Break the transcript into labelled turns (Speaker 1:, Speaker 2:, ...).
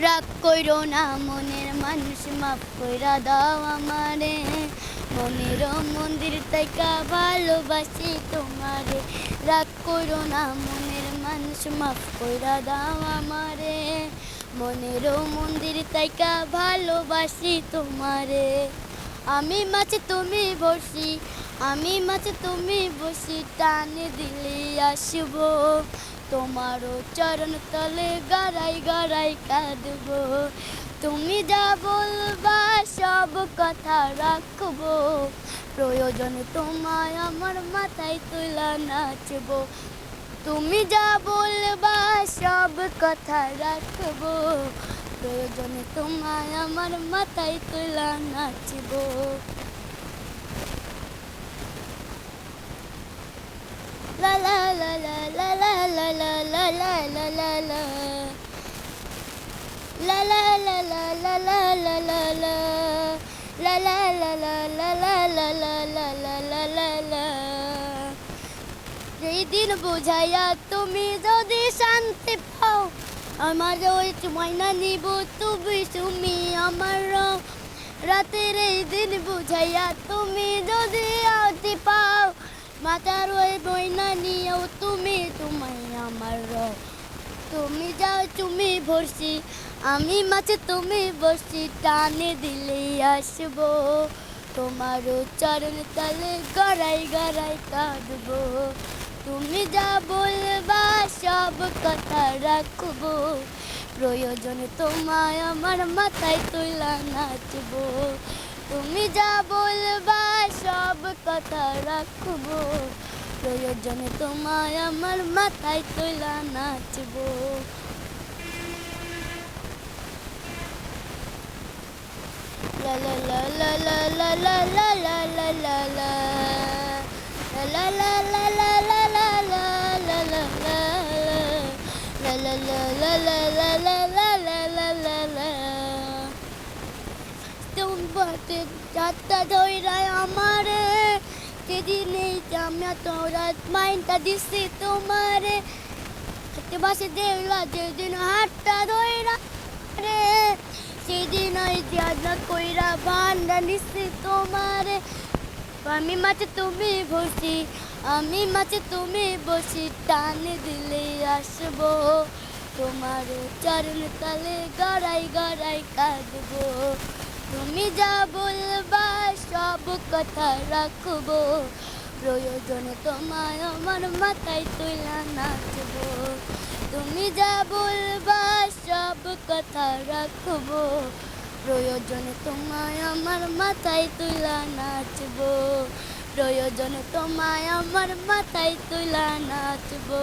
Speaker 1: রাগ কইরো না, মনের মানুষ মাফ কইরা দাও আমারে। মনের মন্দির তাইকা ভালোবাসি তোমারে। রাগ কইরো না, মনের মানুষ মাফ কইরা দাও আমারে। মনের মন্দির তাইকা ভালোবাসি তোমারে। আমি মাছে তুমি বসি, আমি মাছে তুমি বসি, টানে দিলে আসব। তোমারও চরণ তলে গারাই গারাই কাঁদবো। তুমি যা বলবা সব কথা রাখব। প্রয়োজনে তোমায় আমার মাথায় তুলা নাচবো। তুমি যা বলবা সব কথা রাখব। প্রয়োজনে তোমায় আমার মাথায় তুলা নাচবো। la la la la la la la la la la La la la la la la la la la La la la la la la la la la la la যেই দিন বুঝাইয়া তুমি যদি শান্তি পাও, আমার ওই ময়না নিব, তুমি তুমি আমার। রাতের এই দিন বুঝাইয়া তুমি যদি আওতি পাও, মাতার ওই ময়না নিয়েও তুমি তোমায় আমার রং। তুমি যাও তুমি ভরসি। আমি মাছে তুমি বসি টানে দিলে আসব। তোমার চরণ তলে গড়াই গড়াই কাঁদবো। তুমি যা বলবা, সব কথা রাখব। প্রয়োজনে তোমায় আমার মাথায় তুলা নাচবো। তুমি যা বলবা, সব কথা রাখব। প্রয়োজনে তোমায় আমার মাথায় তুলা নাচবো তোমাকে চারটা ধৈরায় আমারে এই জামিয়া তোরা মাইনটা দিছি তোমারে। হাতে বাসে দেওলা যেদিন হাতটা ধৈরা রে সেদিন ওই জানা কইরা ভান্ডা নিছি তোমারে। আমি মাছে তুমি বসি, আমি মাছে তুমি বসি, টানে দিলে আসব। তোমার চরণ তলে গড়াই গড়াই কাঁদবো। তুমি যা বলবা কথা রাখব। প্রয়োজনে তোমায় আমার মাথায় তুলা নাচবো। তুমি যা বলবা সব কথা রাখব। প্রয়োজনে তোমায় আমার মাথায় তুলা নাচবো। প্রয়োজনে তোমায় আমার মাথায় তুলা নাচবো।